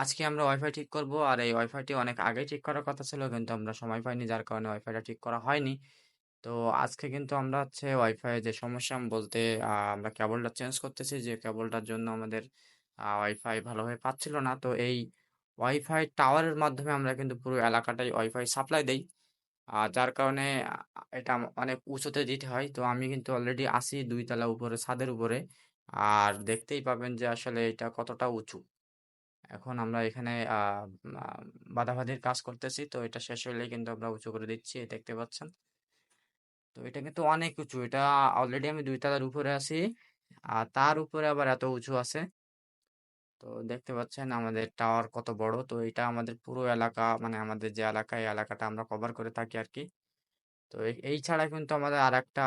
আজকে আমরা ওয়াইফাই ঠিক করব। আর এই ওয়াইফাইটি অনেক আগেই ঠিক করার কথা ছিল, কিন্তু আমরা সময় পাইনি, যার কারণে ওয়াইফাইটা ঠিক করা হয়নি। তো আজকে কিন্তু আমরা হচ্ছে ওয়াইফাই যে সমস্যা বলতে আমরা কেবলটা চেঞ্জ করতেছি, যে কেবলটার জন্য আমাদের ওয়াইফাই ভালোভাবে পাচ্ছিল না। তো এই ওয়াইফাই টাওয়ারের মাধ্যমে আমরা কিন্তু পুরো এলাকাটাই ওয়াইফাই সাপ্লাই দেই। যার কারণে এটা অনেক উঁচুতে দিতে হয়। তো আমি কিন্তু অলরেডি আসি দুই তলা উপরে, ছাদের উপরে। আর দেখতেই পাবেন যে আসলে এটা কতটা উঁচু। এখন আমরা এখানে বাধাবাধির কাজ করতেছি। তো এটা শেষ হলেই কিন্তু আমরা উঁচু করে দিচ্ছি দেখতে পাচ্ছেন। তো এটা কিন্তু অনেক উঁচু, এটা অলরেডি আমি দুই তলার উপরে আছি। আর তার উপরে আবার এত উঁচু আছে। তো দেখতে পাচ্ছেন আমাদের টাওয়ার কত বড়। তো এটা আমাদের পুরো এলাকা মানে আমাদের যে এলাকা, এই এলাকাটা আমরা কভার করে থাকি আর কি। তো এই ছাড়া কিন্তু আমাদের আর একটা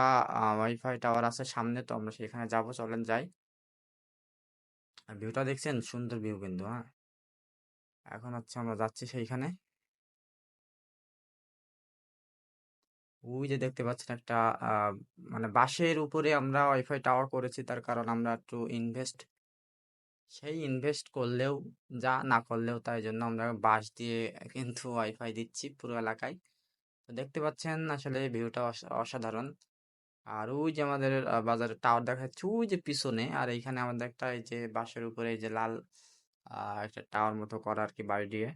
ওয়াইফাই টাওয়ার আছে সামনে। তো আমরা সেখানে যাব, চলেন যাই। আর ভিউটা দেখছেন? সুন্দর ভিউ কিন্তু হ্যাঁ? এখন হচ্ছে আমরা যাচ্ছি সেইখানে। ওই যে দেখতে পাচ্ছেন একটা মানে বাঁশের উপরে আমরা ওয়াইফাই টাওয়ার করেছি, তার কারণ আমরা একটু ইনভেস্ট সেই ইনভেস্ট করলেও, যা না করলেও তাই জন্য আমরা বাঁশ দিয়ে কিন্তু ওয়াইফাই দিচ্ছি পুরো এলাকায়। তো দেখতে পাচ্ছেন আসলে ভিউটা অসাধারণ। আর ওই যে আমাদের বাজারের বাজারে টাওয়ার দেখা যাচ্ছে ওই যে পিছনে, আর এইখানে আমাদের একটা এই যে বাঁশের উপরে এই যে লাল একটা টাওয়ার মতো করা আর কি বাড়ি দিয়ে।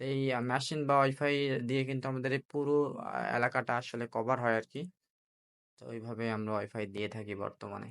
তো এই মেশিন বা ওয়াইফাই দিয়ে কিন্তু আমাদের এই পুরো এলাকাটা আসলে কভার হয় আর কি তো ওইভাবে আমরা ওয়াইফাই দিয়ে থাকি বর্তমানে।